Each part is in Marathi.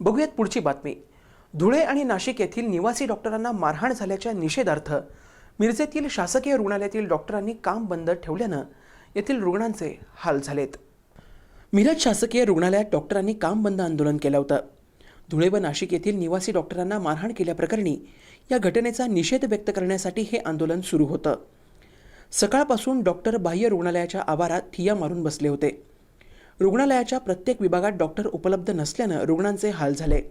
बघूयात पुढची बातमी. धुळे आणि नाशिक येथील निवासी डॉक्टरांना मारहाण झाल्याच्या निषेधार्थ मिरजेतील शासकीय रुग्णालयातील डॉक्टरांनी काम बंद ठेवल्यानं येथील रुग्णांचे हाल झालेत. मिरज शासकीय रुग्णालयात डॉक्टरांनी काम बंद आंदोलन केलं होतं. धुळे व नाशिक येथील निवासी डॉक्टरांना मारहाण केल्याप्रकरणी या घटनेचा निषेध व्यक्त करण्यासाठी हे आंदोलन सुरू होतं. सकाळपासून डॉक्टर बाह्य रुग्णालयाच्या आवारात ठिय्या मारून बसले होते. रुग्णालयाच्या प्रत्येक विभागात डॉक्टर उपलब्ध नसल्यानं रुग्णांचे हाल झाले.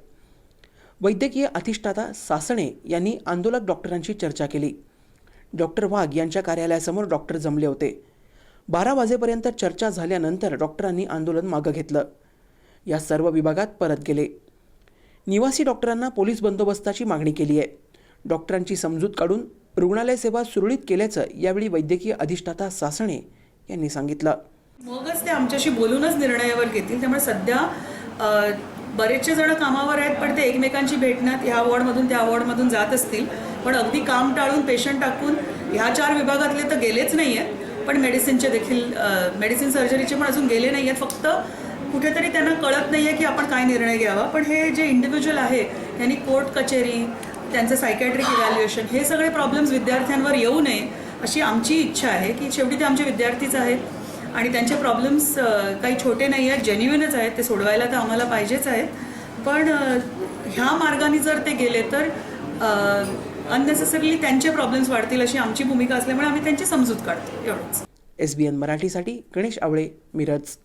वैद्यकीय अधिष्ठाता सासणे यांनी आंदोलक डॉक्टरांशी चर्चा केली. डॉक्टर वाघ यांच्या कार्यालयासमोर डॉक्टर जमले होते. बारा वाजेपर्यंत चर्चा झाल्यानंतर डॉक्टरांनी आंदोलन मागं घेतलं. या सर्व विभागात परत गेले. निवासी डॉक्टरांना पोलीस बंदोबस्ताची मागणी केली आहे. डॉक्टरांची समजूत काढून रुग्णालय सेवा सुरळीत केल्याचं यावेळी वैद्यकीय अधिष्ठाता सासणे यांनी सांगितलं. मगच ते आमच्याशी बोलूनच निर्णयावर घेतील. त्यामुळे सध्या बरेचसे जण कामावर आहेत पण ते एकमेकांची भेटण्यात ह्या वॉर्डमधून त्या वॉर्डमधून जात असतील. पण अगदी काम टाळून पेशंट टाकून ह्या चार विभागातले तर गेलेच नाही आहेत पण मेडिसिनचे देखील मेडिसिन सर्जरीचे पण अजून गेले नाही आहेत फक्त कुठेतरी त्यांना कळत नाही आहे की आपण काय निर्णय घ्यावा. पण हे जे इंडिव्हिज्युअल आहे त्यांनी कोर्ट कचेरी त्यांचं सायकॅट्रिक इव्हॅल्युएशन हे सगळे प्रॉब्लेम्स विद्यार्थ्यांवर येऊ नये अशी आमची इच्छा आहे की शेवटी ते आमचे विद्यार्थीच आहेत. आणि त्यांचे प्रॉब्लेम्स काही छोटे नाही आहेत जेन्युनच आहेत ते सोडवायला तर आम्हाला पाहिजेच आहेत. पण ह्या मार्गाने जर ते गेले तर अननेसेसरली त्यांचे प्रॉब्लेम्स वाढतील अशी आमची भूमिका असल्यामुळे आम्ही त्यांची समजूत काढतो. एवढंच. एस बी एन मराठीसाठी गणेश आवळे मिरज.